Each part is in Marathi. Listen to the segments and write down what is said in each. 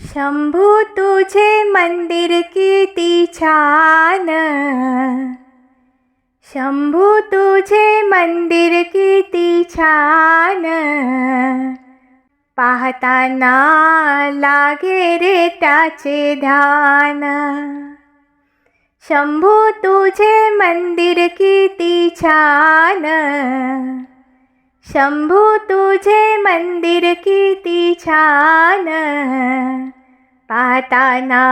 शंभू तुझे मंदिर किती छान. शंभू तुझे मंदिर किती छान. पाहताना लागे रे त्याचे ध्यान. शंभू तुझे मंदिर किती छान. शंभू तुझे मंदिर किती छान. पाहताना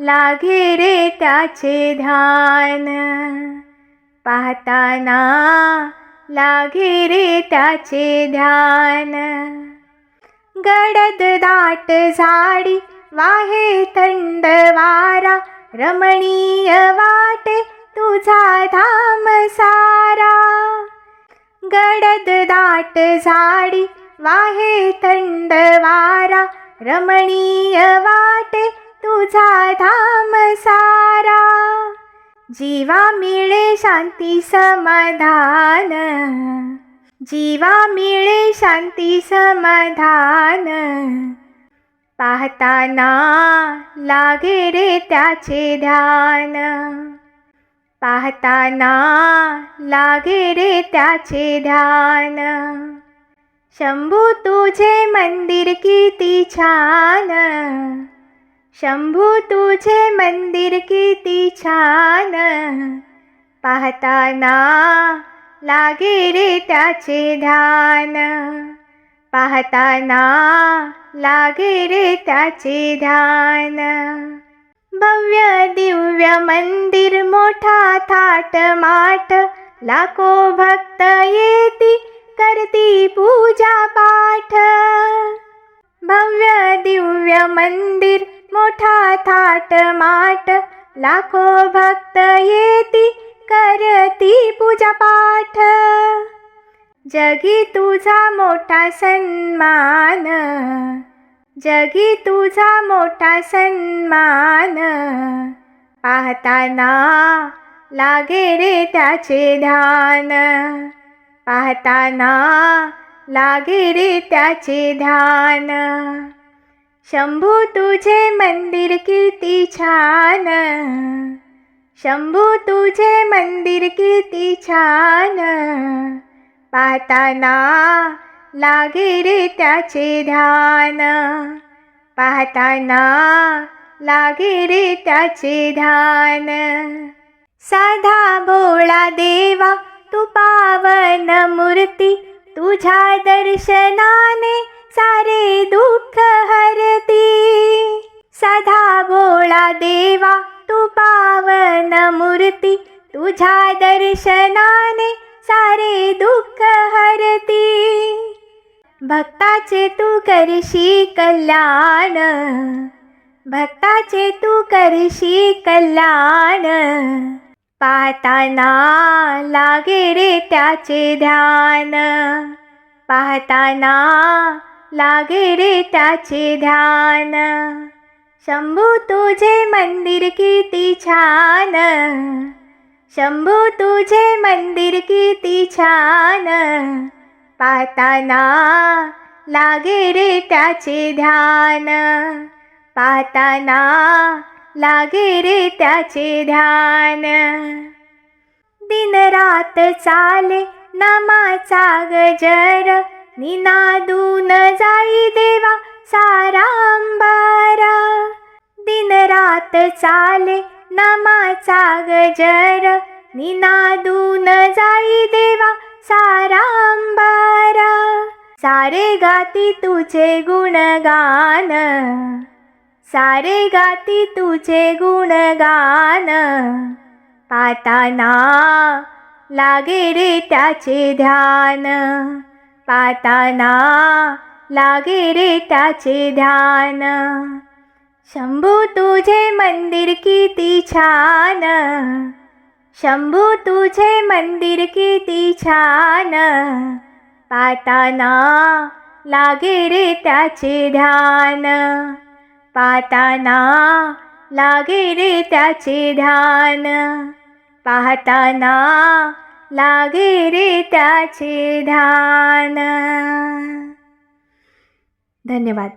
लागे रे त्याचे ध्यान. पाहताना लागे रे त्याचे ध्यान. गडद दाट झाडी वाहे थंड वारा. रमणीय वाटे तुझा धामसा गडद दाट झाडी वाहे थंड वारा रमणीय वाटे तुझा धाम सारा. जीवा मिळे शांती समाधान. जीवा मिळे शांती समाधान. पाहताना लागे रे त्याचे ध्यान. पाहताना लागे रे त्याचे ध्यान. शंभू तुझे मंदिर किती छान. शंभू तुझे मंदिर किती छान. पाहताना लागे रे त्याचे ध्यान. पाहताना लागे रे त्याचे ध्यान. भव्य दिव्य मंदिर मोठा थाट माठ. लाखो भक्त येती करती पूजा पाठ. भव्य दिव्य मंदिर मोठा थाट माठ. लाखो भक्त येती करती पूजा पाठ. जगी तुझा मोठा सन्मान. जगी तुझा मोठा सन्मान. पाहताना लागे रे त्याचे ध्यान. पाहताना लागे रे त्याचे ध्यान. शंभू तुझे मंदिर किती छान. शंभू तुझे मंदिर किती छान. पाहताना लागे रे त्याचे ध्यान. पाहताना लागे रे त्याचे ध्यान. साधा भोळा देवा तू पावन मूर्ती तुझ्या दर्शनाने सारे दुःख हरती. साधा भोळा देवा तू पावन मूर्ती तुझ्या दर्शनाने सारे दुःख हरती. भक्ताचे तू करशी कल्याण. भक्ताचे तू करशी कल्याण. पाहताना लागे रे त्याचे ध्यान. पाहताना लागे रे त्याचे ध्यान. शंभू तुझे मंदिर किती छान. शंभू तुझे मंदिर किती छान. पाहताना लागे रे त्याचे ध्यान. पाहताना लागे रे त्याचे ध्यान. दिन रात चाले नामाचा गजर. निनादून जाई देवा सारा अंबारा दिन रात चाले नामाचा गजर. निनादून जाई देवा सारे गाती तुझे गुणगान. सारे गाती तुझे गुणगान. पाताना लागे रे त्याचे ध्यान. पाताना लागे रे त्याचे ध्यान. शंभू तुझे मंदिर किती छान. शंभू तुझे मंदिर किती छान. पाताना लागे रे त्याचे ध्यान. पाताना लागे रे त्याचे ध्यान. पाहताना लागे रे त्याचे ध्यान. धन्यवाद.